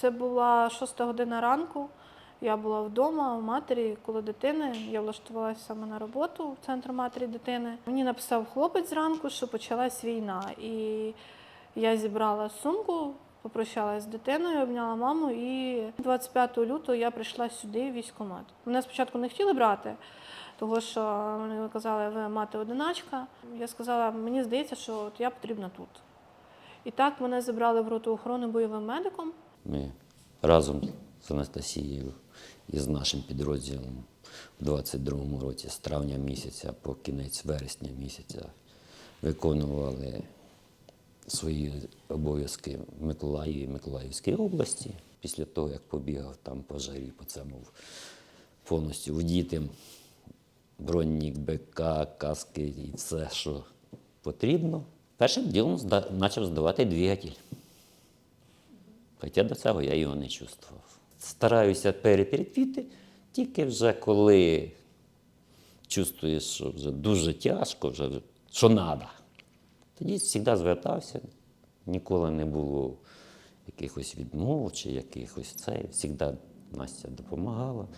Це була шоста година ранку. Я була вдома у матері коло дитини. Я влаштувалася саме на роботу в центр матері дитини. Мені написав хлопець зранку, що почалась війна. І я зібрала сумку, попрощалася з дитиною, обняла маму. І 25 лютого я прийшла сюди в військкомат. Мене спочатку не хотіли брати, тому що вони казали, ви мати одиначка. Я сказала, мені здається, що от я потрібна тут. І так мене забрали в роту охорони бойовим медиком. Ми разом з Анастасією і з нашим підрозділом у 22-му році з травня місяця по кінець вересня місяця виконували свої обов'язки в Миколаєві і Миколаївській області. Після того, як побігав там по жарі, по цьому повністю вдітим бронік, БК, каски і все, що потрібно. Першим ділом почав здавати двигатель. Хоча до цього я його не чувствував. Стараюся перетерпіти, тільки вже коли чувствуєш, що вже дуже тяжко, вже, що треба. Тоді завжди звертався, ніколи не було якихось відмов чи якихось це. Завжди Настя допомагала.